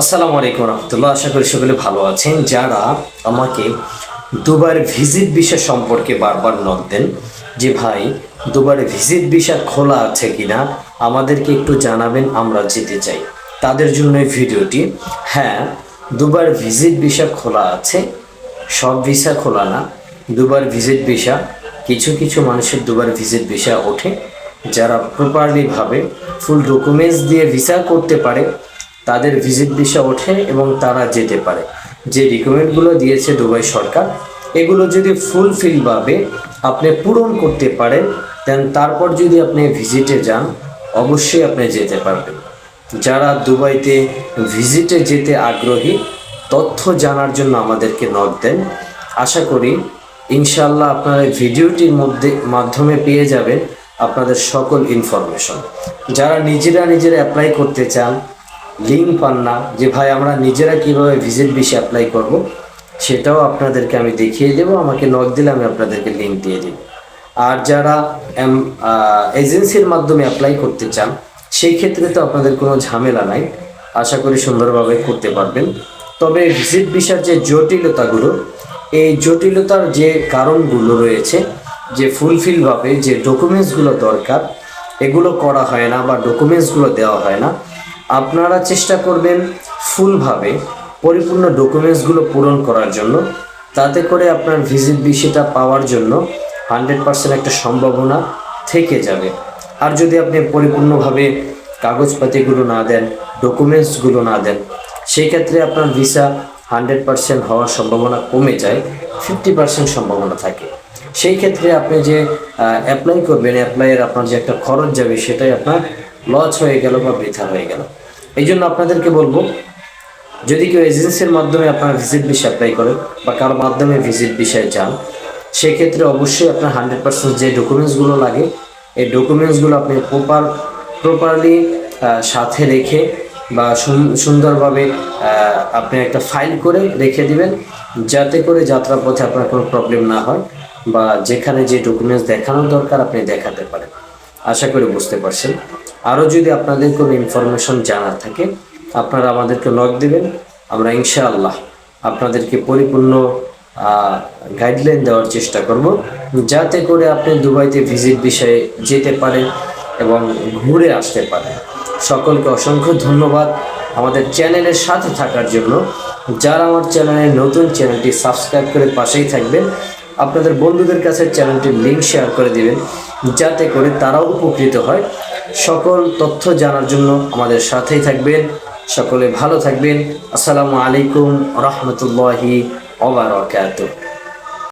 আসসালামু আলাইকুম রহমতুল্লাহ, আশা করি সকলে ভালো আছেন। যারা আমাকে দুবার ভিজিট ভিসা সম্পর্কে বারবার নক দেন যে, ভাই, দুবার ভিজিট ভিসা খোলা আছে কিনা? আমাদেরকে একটু জানাবেন, আমরা যেতে চাই। তাদের জন্য এই ভিডিওটি হ্যাঁ দুবার ভিজিট ভিসা খোলা আছে, সব ভিসা খোলা না, দুবার ভিজিট ভিসা, কিছু কিছু মানুষের দুবার ভিজিট ভিসা ওঠে, যারা প্রপারলি ভাবে ফুল ডকুমেন্টস দিয়ে ভিসা করতে পারে তাদের ভিজিট ভিসা ওঠে এবং তারা যেতে পারে। যে রিকমেন্ডগুলো দিয়েছে দুবাই সরকার, এগুলো যদি ফুলফিলভাবে আপনি পূরণ করতে পারেন দেন তারপর যদি আপনি ভিজিটে যান, অবশ্যই আপনি যেতে পারবেন। যারা দুবাইতে ভিজিটে যেতে আগ্রহী, তথ্য জানার জন্য আমাদেরকে নক দেন। আশা করি ইনশাল্লাহ আপনারা ভিডিওটির মধ্যে, মাধ্যমে পেয়ে যাবেন আপনাদের সকল ইনফরমেশন যারা নিজেরা নিজেরা অ্যাপ্লাই করতে চান লিঙ্ক পান না, যে ভাই আমরা নিজেরা কীভাবে ভিজিট বিষয়ে অ্যাপ্লাই করব, সেটাও আপনাদেরকে আমি দেখিয়ে দেবো, আমাকে নক দিলে আমি আপনাদেরকে লিঙ্ক দিয়ে দিব। আর যারা এজেন্সির মাধ্যমে অ্যাপ্লাই করতে চান, সেই ক্ষেত্রে তো আপনাদের কোনো ঝামেলা নাই, আশা করি সুন্দরভাবে করতে পারবেন। তবে ভিজিট ভিসার যে জটিলতাগুলো, এই জটিলতার যে কারণগুলো রয়েছে, যে ফুলফিলভাবে যে ডকুমেন্টসগুলো দরকার, এগুলো করা হয় না বা ডকুমেন্টসগুলো দেওয়া হয় না আপনারা চেষ্টা করবেন ফুলভাবে পরিপূর্ণ ডকুমেন্টসগুলো পূরণ করার জন্য, তাতে করে আপনার ভিজিট বিষয়টা পাওয়ার জন্য হান্ড্রেড পার্সেন্ট একটা সম্ভাবনা থেকে যাবে। আর যদি আপনি পরিপূর্ণভাবে কাগজপাতিগুলো না দেন, ডকুমেন্টসগুলো না দেন সেই ক্ষেত্রে আপনার ভিসা হান্ড্রেড পার্সেন্ট হওয়ার সম্ভাবনা কমে যায়, ফিফটি পার্সেন্ট সম্ভাবনা থাকে। সেই ক্ষেত্রে আপনি যে অ্যাপ্লাই করবেন অ্যাপ্লাইয়ের আপনার যে একটা খরচ যাবে, সেটাই আপনার লস হয়ে গেল বা বৃথা হয়ে গেল। এই জন্য আপনাদেরকে বলব, যদি কেউ এজেন্সির মাধ্যমে আপনার ভিজিট বিষয় অ্যাপ্লাই করেন বা কারোর মাধ্যমে ভিজিট বিষয়ে যান, সেক্ষেত্রে অবশ্যই আপনার হান্ড্রেড পার্সেন্ট যে ডকুমেন্টসগুলো লাগে, এই ডকুমেন্টসগুলো আপনি প্রপার প্রপারলি সাথে রেখে বা সুন- সুন্দরভাবে আপনি একটা ফাইল করে রেখে দিবেন, যাতে করে যাত্রা পথে আপনার কোনো প্রবলেম না হয় বা যেখানে যে ডকুমেন্টস দেখানোর দরকার আপনি দেখাতে পারেন। আশা করি বুঝতে পারছেন। আরও যদি আপনাদের কোনো ইনফরমেশন জানার থাকে, আপনারা আমাদেরকে লগ দেবেন। আমরা ইনশাআল্লাহ আপনাদেরকে পরিপূর্ণ গাইডলাইন দেওয়ার চেষ্টা করব, যাতে করে আপনি দুবাইতে ভিজিট বিষয়ে যেতে পারেন এবং ঘুরে আসতে পারেন। সকলকে অসংখ্য ধন্যবাদ আমাদের চ্যানেলের সাথে থাকার জন্য। যারা আমার চ্যানেলের নতুন, চ্যানেলটি সাবস্ক্রাইব করে পাশেই থাকবেন। আপনাদের বন্ধুদের কাছে চ্যানেলটির লিঙ্ক শেয়ার করে দিবেন, যাতে করে তারাও উপকৃত হয়। সকল তথ্য জানার জন্য আমাদের সাথেই থাকবেন। সকলে ভালো থাকবেন। আসসালামু আলাইকুম রহমতুল্লাহি ওবারাকাতুহ